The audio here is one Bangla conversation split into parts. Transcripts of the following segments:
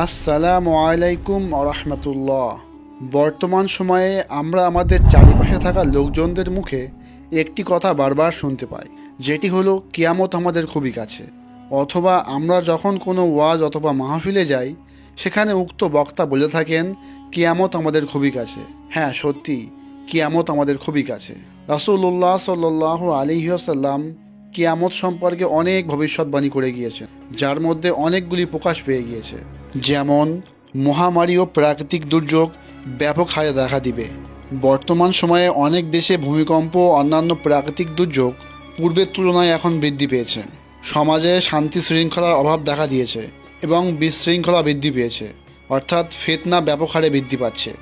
আসসালামু আলাইকুম রহমতুল্লাহ। বর্তমান সময়ে আমরা আমাদের চারিপাশে থাকা লোকজনদের মুখে একটি কথা বারবার শুনতে পাই, যেটি হলো, কিয়ামত আমাদের খুবই কাছে। অথবা আমরা যখন কোনো ওয়াজ অথবা মাহফিলে যাই, সেখানে উক্ত বক্তা বলে থাকেন, কিয়ামত আমাদের খুবই কাছে। হ্যাঁ সত্যি, কিয়ামত আমাদের খুবই কাছে। রাসুল্লাহ সাল্লাহ আলিহাসাল্লাম কিয়ামত সম্পর্কে অনেক ভবিষ্যৎবাণী করে গিয়েছেন, যার মধ্যে অনেকগুলি প্রকাশ পেয়ে গিয়েছে। যেমন, মহামারী ও প্রাকৃতিক দুর্যোগ ব্যাপক হারে দেখা দিবে। বর্তমান সময়ে অনেক দেশে ভূমিকম্প ও অন্যান্য প্রাকৃতিক দুর্যোগ পূর্বের তুলনায় এখন বৃদ্ধি পেয়েছে। সমাজে শান্তি শৃঙ্খলার অভাব দেখা দিয়েছে এবং বিশৃঙ্খলা বৃদ্ধি পেয়েছে। অর্থাৎ ফেতনা ব্যাপক হারে বৃদ্ধি পাচ্ছে।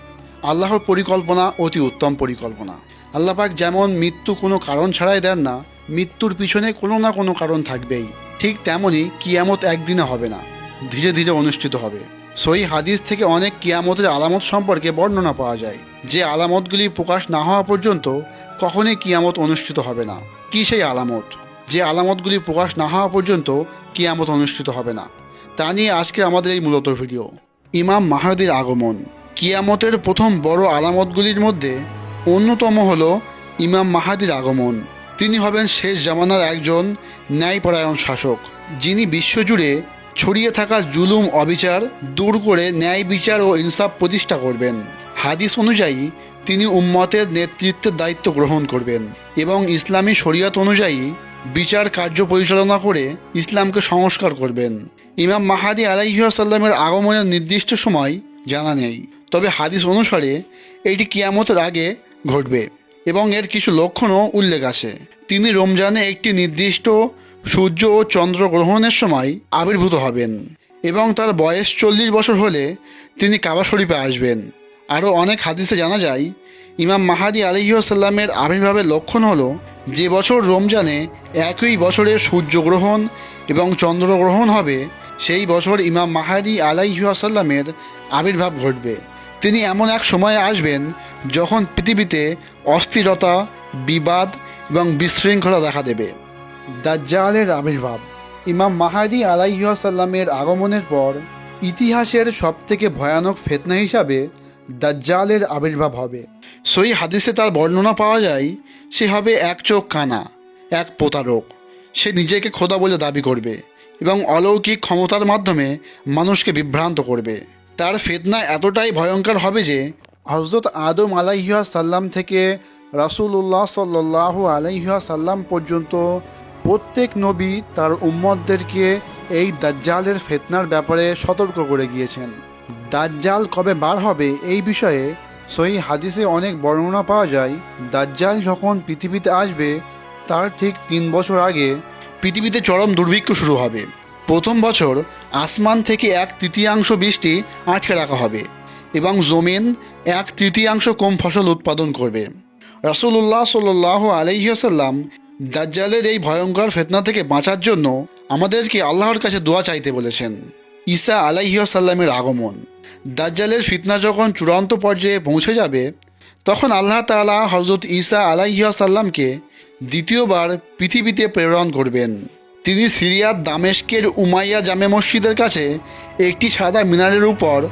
আল্লাহর পরিকল্পনা অতি উত্তম পরিকল্পনা। আল্লাপাক যেমন মৃত্যু কোনো কারণ ছাড়াই দেন না, মৃত্যুর পিছনে কোনো না কোনো কারণ থাকবেই। ঠিক তেমনই কিয়ামত একদিনে হবে না। ধীরে ধীরে অনুষ্ঠিত হবে। সই হাদিস থেকে অনেক কিয়ামতের আলামত সম্পর্কে বর্ণনা পাওয়া যায়। যে আলামতগুলি প্রকাশ না হওয়া পর্যন্ত কখনোই কিয়ামত অনুষ্ঠিত হবে না। কি সেই আলামত? যে আলামতগুলি প্রকাশ না হওয়া পর্যন্ত কিয়ামত অনুষ্ঠিত হবে না। তা নিয়ে আজকে আমাদের এই মূলত ভিডিও। ইমাম মাহাদির আগমন। কিয়ামতের প্রথম বড় আলামতগুলির মধ্যে অন্যতম হল ইমাম মাহাদির আগমন। তিনি হবেন শেষ জামানার একজন ন্যায়পরায়ণ শাসক, যিনি বিশ্বজুড়ে ছড়িয়ে থাকা জুলুম অবিচার দূর করে ন্যায় বিচার ও ইনসাফ প্রতিষ্ঠা করবেন। হাদিস অনুযায়ী, তিনি উম্মতের নেতৃত্বের দায়িত্ব গ্রহণ করবেন এবং ইসলামী শরিয়ত অনুযায়ী বিচার কার্য পরিচালনা করে ইসলামকে সংস্কার করবেন। ইমাম মাহাদি আলাইসাল্লামের আগমনের নির্দিষ্ট সময় জানা নেই। তবে হাদিস অনুসারে, এটি কিয়ামতের আগে ঘটবে এবং এর কিছু লক্ষণও উল্লেখ আছে। তিনি রমজানে একটি নির্দিষ্ট সূর্য ও চন্দ্র গ্রহণের সময় আবির্ভূত হবেন এবং তার বয়স চল্লিশ বছর হলে তিনি কাবা শরীফে আসবেন। আরও অনেক হাদিসে জানা যায়, ইমাম মাহাদি আলিহাসাল্লামের আবির্ভাবের লক্ষণ হলো যে বছর রমজানে একই বছরে সূর্যগ্রহণ এবং চন্দ্রগ্রহণ হবে, সেই বছর ইমাম মাহাদি আলাইহাসাল্লামের আবির্ভাব ঘটবে। তিনি এমন এক সময়ে আসবেন যখন পৃথিবীতে অস্থিরতা, বিবাদ এবং বিশৃঙ্খলা দেখা দেবে। দাজ্জালের আবির্ভাব। ইমাম মাহাদি আলাইহাসাল্লামের আগমনের পর ইতিহাসের সবথেকে ভয়ানক ফেতনা হিসাবে দাজ্জালের আবির্ভাব হবে। সই হাদিসে তার বর্ণনা পাওয়া যায়, সে হবে এক চোখ কানা, এক প্রতারক। সে নিজেকে খোদা বলে দাবি করবে এবং অলৌকিক ক্ষমতার মাধ্যমে মানুষকে বিভ্রান্ত করবে। তার ফেতনা এতটাই ভয়ঙ্কর হবে যে হজরত আদম আলাইহিয়া সাল্লাম থেকে রাসুল্লাহ সাল্লাহ আলাইহিয়া সাল্লাম পর্যন্ত প্রত্যেক নবী তার উম্মতদেরকে এই দাজ্জালের ফেতনার ব্যাপারে সতর্ক করে গিয়েছেন। দাজ্জাল কবে বার হবে এই বিষয়ে সহি হাদিসে অনেক বর্ণনা পাওয়া যায়। দাজ্জাল যখন পৃথিবীতে আসবে, তার ঠিক তিন বছর আগে পৃথিবীতে চরম দুর্ভিক্ষ শুরু হবে। প্রথম বছর আসমান থেকে এক তৃতীয়াংশ বৃষ্টি আটকে রাখা হবে এবং জমিন এক তৃতীয়াংশ কম ফসল উৎপাদন করবে। রাসুল্লাহ সাল্লাহ আলহিহাসাল্লাম দাজ্জালের এই ভয়ঙ্কর ফেতনা থেকে বাঁচার জন্য আমাদেরকে আল্লাহর কাছে দোয়া চাইতে বলেছেন। ঈসা আলাইহাসাল্লামের আগমন। দাজ্জালের ফিতনা যখন চূড়ান্ত পর্যায়ে পৌঁছে যাবে, তখন আল্লাহ তাআলা হজরত ঈসা আলাইহাসাল্লামকে দ্বিতীয়বার পৃথিবীতে প্রেরণ করবেন। তিনি সিরিয়ার দামেস্কের উমাইয়া জামে মসজিদের কাছে একটি সাদা মিনারের উপর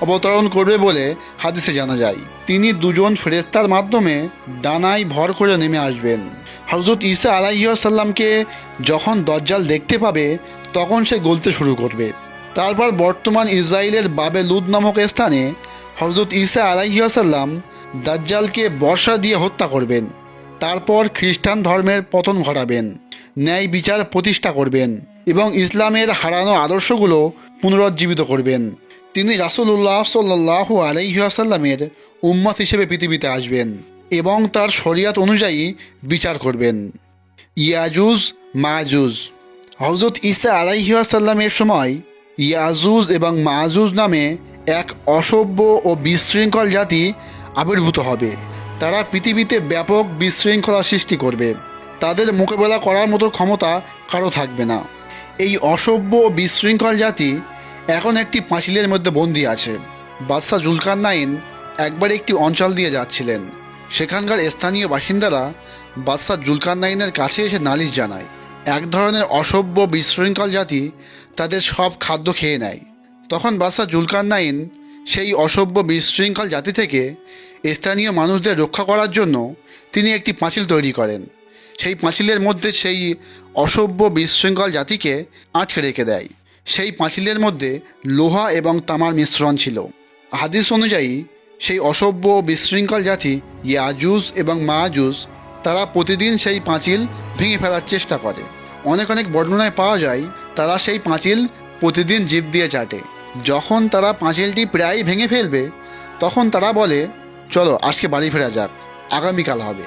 অবতরণ করবে বলে হাদিসে জানা যায়। তিনি দুজন ফেরেস্তার মাধ্যমে ডানায় ভর করে নেমে আসবেন। হজরত ঈসা আলাইসাল্লামকে যখন দজ্জাল দেখতে পাবে, তখন সে গলতে শুরু করবে। তারপর বর্তমান ইসরায়েলের বাবে লুদ নামক স্থানে হজরত ঈসা আলাইসাল্লাম দাজ্জালকে বর্ষা দিয়ে হত্যা করবেন। তারপর খ্রিস্টান ধর্মের পতন ঘটাবেন, ন্যায় বিচার প্রতিষ্ঠা করবেন এবং ইসলামের হারানো আদর্শগুলো পুনরুজ্জীবিত করবেন। তিনি রাসুল্লাহ সাল্লাহ আলাইসাল্লামের উম্মত হিসেবে পৃথিবীতে আসবেন এবং তার শরিয়াত অনুযায়ী বিচার করবেন। ইয়াজুজ, মাজুজ। হজরত ইসা আলাইসাল্লামের সময় ইয়াজুজ এবং মাজুজ নামে এক অসভ্য ও বিশৃঙ্খল জাতি আবির্ভূত হবে। তারা পৃথিবীতে ব্যাপক বিশৃঙ্খলা সৃষ্টি করবে। তাদের মোকাবেলা করার মতো ক্ষমতা কারও থাকবে না। এই অসভ্য ও বিশৃঙ্খল জাতি এখন একটি পাঁচিলের মধ্যে বন্দি আছে। বাদশাহ জুলকার নাইন একবার একটি অঞ্চল দিয়ে যাচ্ছিলেন। সেখানকার স্থানীয় বাসিন্দারা বাদশাহ জুলকার নাইনের কাছে এসে নালিশ জানায়। এক ধরনের অসভ্য বিশৃঙ্খল জাতি তাদের সব খাদ্য খেয়ে নেয়। তখন বাদশাহ জুলকারনাইন সেই অসভ্য বিশৃঙ্খল জাতি থেকে স্থানীয় মানুষদের রক্ষা করার জন্য তিনি একটি পাঁচিল তৈরি করেন। সেই পাঁচিলের মধ্যে সেই অসভ্য বিশৃঙ্খল জাতিকে আটকে রেখে দেয়। সেই পাঁচিলের মধ্যে লোহা এবং তামার মিশ্রণ ছিল। হাদিস অনুযায়ী, সেই অসভ্য বিশৃঙ্খল জাতি ইয়াজুস এবং মাজুস তারা প্রতিদিন সেই পাঁচিল ভেঙে ফেলার চেষ্টা করে। অনেক অনেক বর্ণনায় পাওয়া যায়, তারা সেই পাঁচিল প্রতিদিন জীব দিয়ে চাটে। যখন তারা পাঁচিলটি প্রায় ভেঙে ফেলবে, তখন তারা বলে, চলো, আজকে বাড়ি ফেরা যাক, আগামীকাল হবে।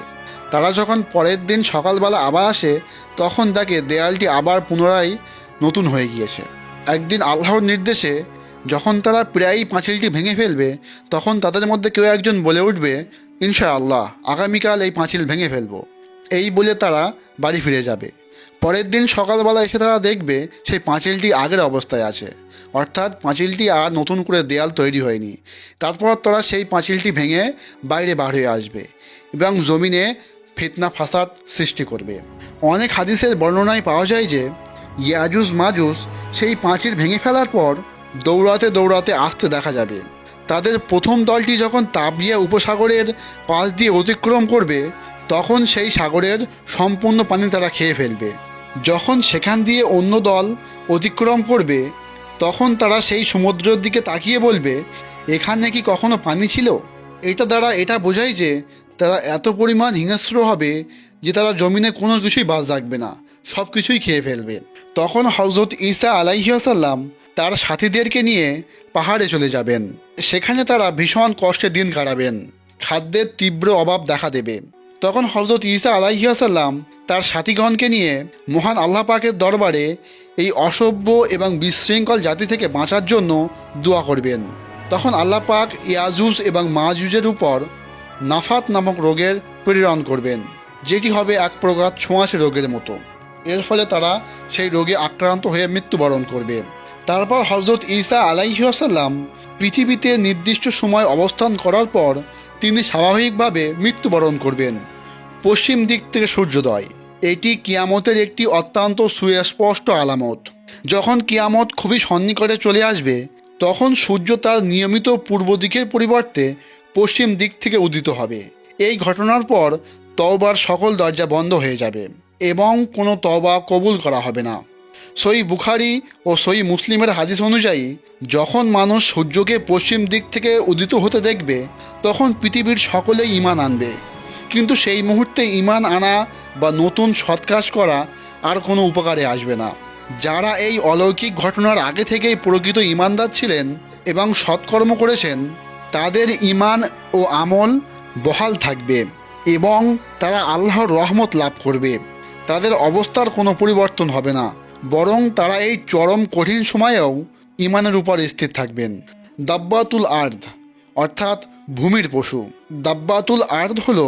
তারা যখন পরের দিন সকালবেলা আবার আসে, তখন তাকে দেয়ালটি আবার পুনরায় নতুন হয়ে গিয়েছে। একদিন আল্লাহর নির্দেশে যখন তারা প্রায়ই পাঁচিলটি ভেঙে ফেলবে, তখন তাদের মধ্যে কেউ একজন বলে উঠবে ইনশা আল্লাহ আগামীকাল এই পাঁচিল ভেঙে ফেলব। এই বলে তারা বাড়ি ফিরে যাবে। পরের দিন সকালবেলা এসে তারা দেখবে সেই পাঁচিলটি আগের অবস্থায় আছে। অর্থাৎ পাঁচিলটি আর নতুন করে দেয়াল তৈরি হয়নি। তারপর তারা সেই পাঁচিলটি ভেঙে বাইরে বার হয়ে আসবে এবং জমিনে ফিতনা, ফাসাদ সৃষ্টি করবে। অনেক হাদিসের বর্ণনায় পাওয়া যায় যে ইয়াজুস মাজুস সেই পাঁচিল ভেঙে ফেলার পর দৌড়াতে দৌড়াতে আসতে দেখা যাবে। তাদের প্রথম দলটি যখন তাবিয়া উপসাগরের পাশ দিয়ে অতিক্রম করবে, তখন সেই সাগরের সম্পূর্ণ পানি তারা খেয়ে ফেলবে। যখন সেখান দিয়ে অন্য দল অতিক্রম করবে, তখন তারা সেই সমুদ্রের দিকে তাকিয়ে বলবে, এখানে কি কখনো পানি ছিল? এটা দ্বারা এটা বোঝায় যে তারা এত পরিমাণ হিংস্র হবে যে তারা জমিনে কোনো কিছুই বাস রাখবে না সব কিছুই খেয়ে ফেলবে। তখন হজরত ঈসা আলাইসাল্লাম তার সাথীদেরকে নিয়ে পাহাড়ে চলে যাবেন। সেখানে তারা ভীষণ কষ্টে দিন কাটাবেন। খাদ্যের তীব্র অভাব দেখা দেবে। তখন হজরত ঈসা আলাইসাল্লাম তার সাথীগণকে নিয়ে মহান আল্লাহ পাকের দরবারে এই অসভ্য এবং বিশৃঙ্খল জাতি থেকে বাঁচার জন্য দোয়া করবেন। তখন আল্লাহ পাক ইয়াজুজ এবং মাজুজের উপর নাফাত নামক রোগের প্রেরণ করবেন, যেটি হবে এক প্রকার ছোঁয়াচে রোগের মতো। এর ফলে তারা সেই রোগে আক্রান্ত হয়ে মৃত্যুবরণ করবে। তারপর হজরত ঈসা আলাইসাল্লাম পৃথিবীতে নির্দিষ্ট সময় অবস্থান করার পর তিনি স্বাভাবিকভাবে মৃত্যুবরণ করবেন, পশ্চিম দিক থেকে সূর্যোদয়। এটি কিয়ামতের একটি অত্যন্ত সুস্পষ্ট আলামত। যখন কিয়ামত খুবই সন্নিকটে চলে আসবে, তখন সূর্য তার নিয়মিত পূর্ব দিকের পরিবর্তে পশ্চিম দিক থেকে উদিত হবে। এই ঘটনার পর তওবার সকল দরজা বন্ধ হয়ে যাবে। এবং কোনো তবা কবুল করা হবে না। সই বুখারি ও সই মুসলিমের হাদিস অনুযায়ী, যখন মানুষ সূর্যকে পশ্চিম দিক থেকে উদিত হতে দেখবে, তখন পৃথিবীর সকলেই ইমান আনবে। কিন্তু সেই মুহূর্তে ইমান আনা বা নতুন সৎ কাজ করা আর কোনো উপকারে আসবে না। যারা এই অলৌকিক ঘটনার আগে থেকেই প্রকৃত ইমানদার ছিলেন এবং সৎকর্ম করেছেন, তাদের ইমান ও আমল বহাল থাকবে এবং তারা আল্লাহর রহমত লাভ করবে। তাদের অবস্থার কোনো পরিবর্তন হবে না, বরং তারা এই চরম কঠিন সময়েও ইমানের উপর স্থির থাকবেন। দাব্বাতুল আর্ধ অর্থাৎ ভূমির পশু। দাব্বাতুল আর্ধ হল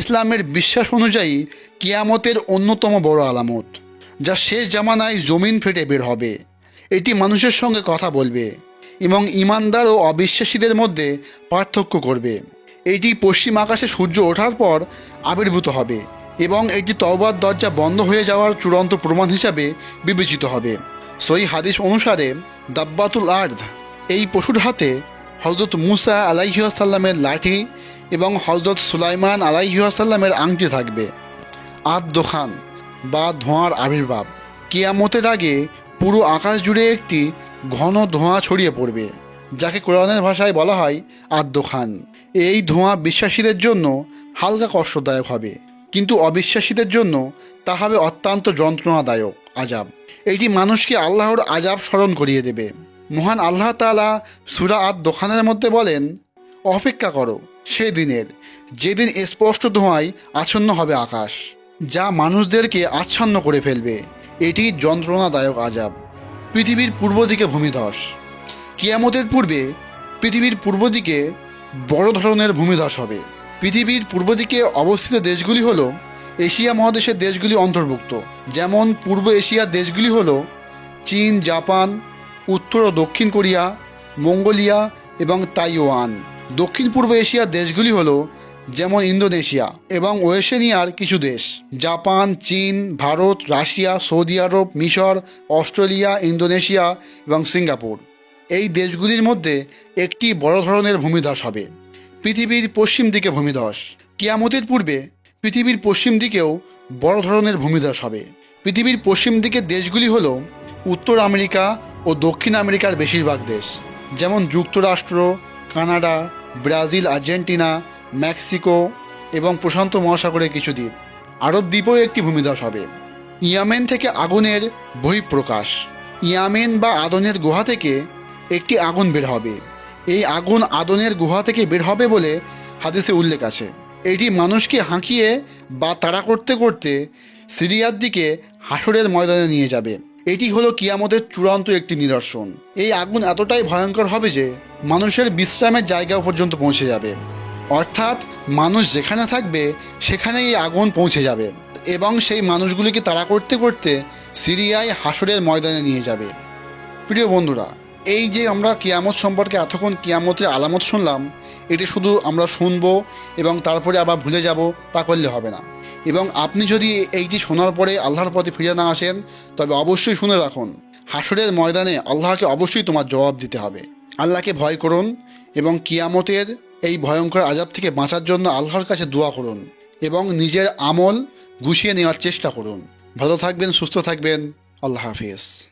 ইসলামের বিশ্বাস অনুযায়ী কিয়ামতের অন্যতম বড় আলামত, যা শেষ জামানায় জমিন ফেটে বের হবে। এটি মানুষের সঙ্গে কথা বলবে এবং ইমানদার ও অবিশ্বাসীদের মধ্যে পার্থক্য করবে। এটি পশ্চিম আকাশে সূর্য ওঠার পর আবির্ভূত হবে। এবং এটি তওবার দরজা বন্ধ হয়ে যাওয়ার চূড়ান্ত প্রমাণ হিসাবে বিবেচিত হবে। সই হাদিস অনুসারে দাব্বাতুল আর্ধ এই পশুর হাতে হজরত মুসা আলাইহাসাল্লামের লাঠি এবং হজরত সুলাইমান আলাইহাসাল্লামের আংটি থাকবে। আদ দোখান বা ধোঁয়ার আবির্ভাব, কিয়ামতের আগে পুরো আকাশ জুড়ে একটি ঘন ধোঁয়া ছড়িয়ে পড়বে, যাকে কোরআনের ভাষায় বলা হয় আদ্যখান এই ধোঁয়া বিশ্বাসীদের জন্য হালকা কষ্টদায়ক হবে। কিন্তু অবিশ্বাসীদের জন্য তা হবে অত্যন্ত যন্ত্রণাদায়ক আজাব। এটি মানুষকে আল্লাহর আজাব স্মরণ করিয়ে দেবে। মহান আল্লাহ তালা সুরা আদ দোকানের মধ্যে বলেন, অপেক্ষা করো সেদিনের যেদিন স্পষ্ট ধোঁয়ায় আচ্ছন্ন হবে আকাশ, যা মানুষদেরকে আচ্ছন্ন করে ফেলবে। এটি যন্ত্রণাদায়ক আজাব। পৃথিবীর পূর্ব দিকে ভূমিধস। কিয়ামতের পূর্বে পৃথিবীর পূর্ব দিকে বড় ধরনের ভূমিধস হবে। পৃথিবীর পূর্ব দিকে অবস্থিত দেশগুলি হলো এশিয়া মহাদেশের দেশগুলি অন্তর্ভুক্ত। যেমন পূর্ব এশিয়ার দেশগুলি হলো চীন, জাপান, উত্তর ও দক্ষিণ কোরিয়া, মঙ্গোলিয়া এবং তাইওয়ান। দক্ষিণ পূর্ব এশিয়ার দেশগুলি হলো যেমন ইন্দোনেশিয়া এবং ওয়েশেনিয়ার কিছু দেশ। জাপান, চীন, ভারত, রাশিয়া, সৌদি আরব, মিশর, অস্ট্রেলিয়া, ইন্দোনেশিয়া এবং সিঙ্গাপুর। এই দেশগুলির মধ্যে একটি বড় ধরনের ভূমিধস হবে। পৃথিবীর পশ্চিম দিকে ভূমিধস। কিয়ামতের পূর্বে পৃথিবীর পশ্চিম দিকেও বড় ধরনের ভূমিধস হবে। পৃথিবীর পশ্চিম দিকের দেশগুলি হল উত্তর আমেরিকা ও দক্ষিণ আমেরিকার বেশিরভাগ দেশ। যেমন যুক্তরাষ্ট্র, কানাডা, ব্রাজিল, আর্জেন্টিনা, মেক্সিকো এবং প্রশান্ত মহাসাগরের কিছু দ্বীপ। আরব দ্বীপও একটি ভূমিধস হবে। ইয়ামেন থেকে আগুনের বহিঃপ্রকাশ। ইয়ামেন বা আদনের গুহা থেকে একটি আগুন বের হবে। এই আগুন আদনের গুহা থেকে বের হবে বলে হাদিসে উল্লেখ আছে। এটি মানুষকে হাঁকিয়ে বা তাড়া করতে করতে সিরিয়ার দিকে হাসরের ময়দানে নিয়ে যাবে। এটি হলো কিয়ামতের চূড়ান্ত একটি নিদর্শন। এই আগুন এতটাই ভয়ঙ্কর হবে যে মানুষের বিশ্রামের জায়গা পর্যন্ত পৌঁছে যাবে। অর্থাৎ মানুষ যেখানে থাকবে, সেখানেই এই আগুন পৌঁছে যাবে এবং সেই মানুষগুলিকে তাড়া করতে করতে সিরিয়ায় হাসরের ময়দানে নিয়ে যাবে। প্রিয় বন্ধুরা এই যে আমরা কিয়ামত সম্পর্কে এতক্ষণ কিয়ামতের আলামত শুনলাম, এটি শুধু আমরা শুনব এবং তারপরে আবার ভুলে যাব, তা করলে হবে না। এবং আপনি যদি এইটি শোনার পরে আল্লাহর পথে ফিরে না আসেন, তবে অবশ্যই শুনে রাখুন হাসরের ময়দানে আল্লাহকে অবশ্যই তোমার জবাব দিতে হবে। আল্লাহকে ভয় করুন এবং কিয়ামতের এই ভয়ঙ্কর আজাব থেকে বাঁচার জন্য আল্লাহর কাছে দোয়া করুন এবং নিজের আমল গুছিয়ে নেওয়ার চেষ্টা করুন। ভালো থাকবেন, সুস্থ থাকবেন। আল্লাহ হাফিজ।